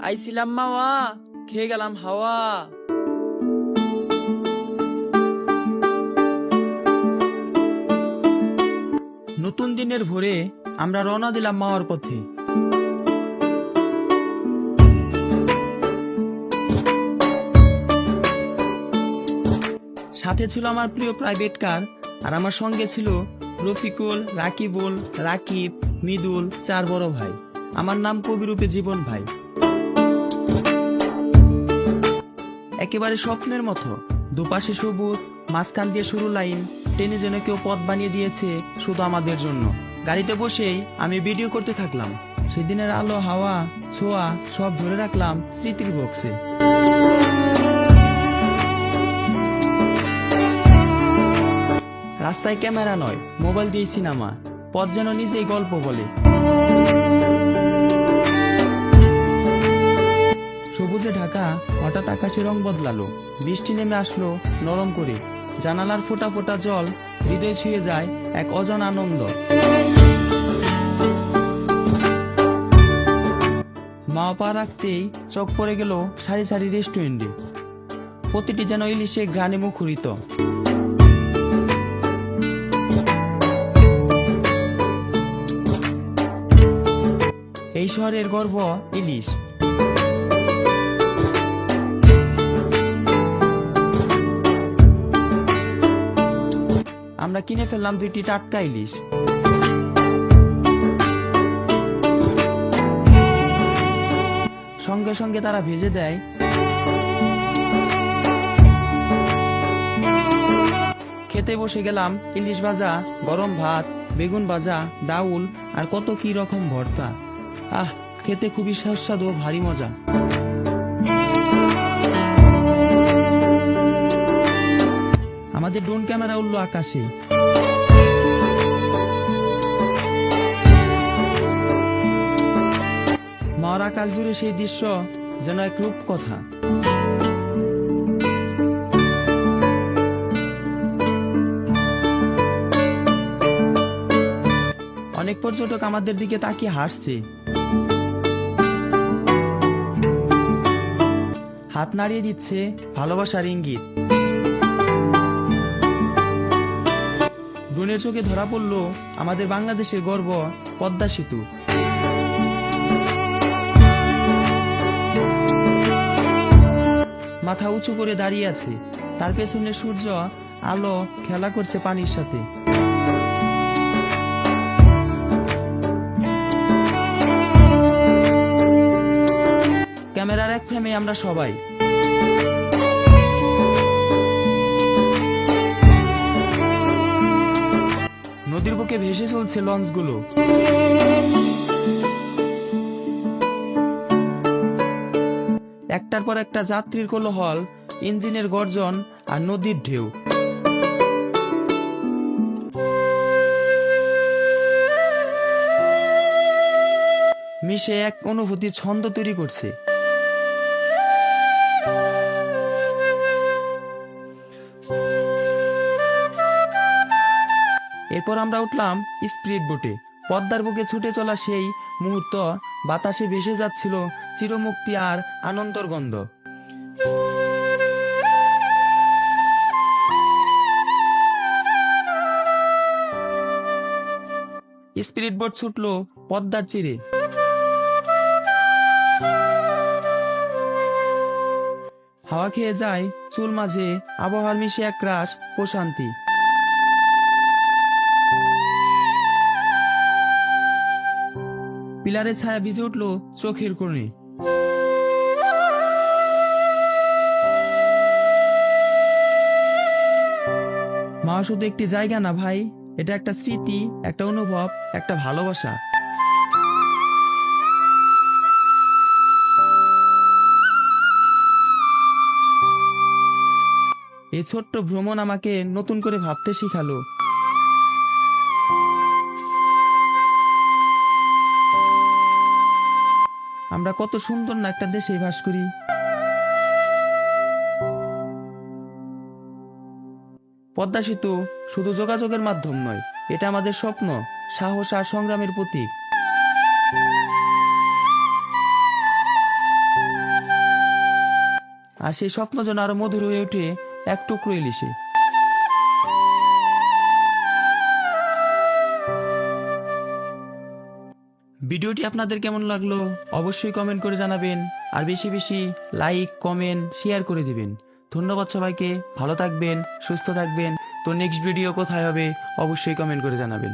আইছিলাম মাওয়া, খেয়ে গেলাম হাওয়া। নতুন দিনের ভোরে আমরা রওনা দিলাম মাওয়ার পথে। সাথে ছিল আমার প্রিয় প্রাইভেট কার আর আমার সঙ্গে ছিল রফিকুল, রাকিবুল, রাকিব, মিদুল, চার বড় ভাই। আমার নাম কবিরূপে জীবন ভাই। একেবারে স্বপ্নের মতো। দুপাশে সবুজ, মাঝখান দিয়ে শুরু লাইন, টেনে যেন কেউ পথ বানিয়ে দিয়েছে শুধু আমাদের জন্য। গাড়িতে বসেই আমি ভিডিও করতে থাকলাম। সেদিনের আলো, হাওয়া, ছোঁয়া, সব ধরে রাখলাম স্মৃতির বক্সে। রাস্তায় ক্যামেরা নয়, মোবাইল দিয়ে সিনেমা। পথ যেন নিজেই গল্প বলে। সবুজে ঢাকা হঠাৎ আকাশে রং বদলালো। বৃষ্টি নেমে আসলো নরম করে। জানালার ফোঁটা ফোঁটা জল হৃদয় ছুঁয়ে যায় এক অজান আনন্দ। মা পা রাখতেই চোখ পড়ে গেল সারি সারি রেস্টুরেন্টে। প্রতিটি যেন ইলিশে গ্রানে মুখরিত। এই শহরের গর্ব ইলিশ। আমরা কিনে ফেললাম দুইটি টাটকা ইলিশ। সঙ্গে সঙ্গে তারা ভেজে দেয়। খেতে বসে গেলাম ইলিশ ভাজা, গরম ভাত, বেগুন ভাজা, ডাউল আর কত কি রকম ভর্তা। আহ, খেতে খুবই সুস্বাদু ভারী মজা। আমাদের ড্রোন ক্যামেরা উঠল আকাশে। মার আকাশ জুড়ে সেই দৃশ্য যেন এক রূপ কথা অনেক পর্যটক আমাদের দিকে তাকিয়ে হাসছে। হাত নাড়িয়ে দিচ্ছে ভালোবাসার ইঙ্গিত। ড্রোনের চোখে ধরা পড়ল আমাদের বাংলাদেশের গর্ব, পদ্মা সেতু। মাথা উঁচু করে দাঁড়িয়ে আছে। তার পেছনে সূর্য আলো খেলা করছে পানির সাথে। ক্যামেরার এক ফ্রেমে আমরা সবাই বুকে ভেসে চলছে লঞ্চগুলো। একটার পর একটা যাত্রীর কোলাহল, ইঞ্জিনের গর্জন আর নদীর ঢেউ। মিশে এক অনুভূতি ছন্দ তৈরি করছে। এরপর আমরা উঠলাম স্পিরিট বোটে। পদ্মার বুকে ছুটে চলা সেই মুহূর্ত বাতাসে ভেসে যাচ্ছিল চিরমুক্তি আর আনন্দর গন্ধ। স্পিরিট বোট ছুটলো পদ্মার চিরে। হাওয়া খেয়ে যায় চুল মাঝে, আবহাওয়ার মিশে এক রাস প্রশান্তি। পিলারে ছায়া ভিজে উঠল চোখের কোণে। মা শুধু একটি জায়গা না ভাই, এটা একটা স্মৃতি, একটা অনুভব, একটা ভালোবাসা। এই ছোট্ট ভ্রমণ আমাকে নতুন করে ভাবতে শিখালো। আমরা কত সুন্দর না একটা দেশে বাস করি। পদ্মা সেতু শুধু যোগাযোগের মাধ্যম নয়, এটা আমাদের স্বপ্ন, সাহস আর সংগ্রামের প্রতীক। আর সেই স্বপ্ন যেন আরও মধুর হয়ে ওঠে এক টুকরো ইলিশে। ভিডিওটি আপনাদের কেমন লাগল অবশ্যই কমেন্ট করে জানাবেন। আর বেশি বেশি লাইক কমেন্ট শেয়ার করে দিবেন। ধন্যবাদ সবাইকে, ভালো থাকবেন, সুস্থ থাকবেন। তো নেক্সট ভিডিও কোথায় হবে, অবশ্যই কমেন্ট করে জানাবেন।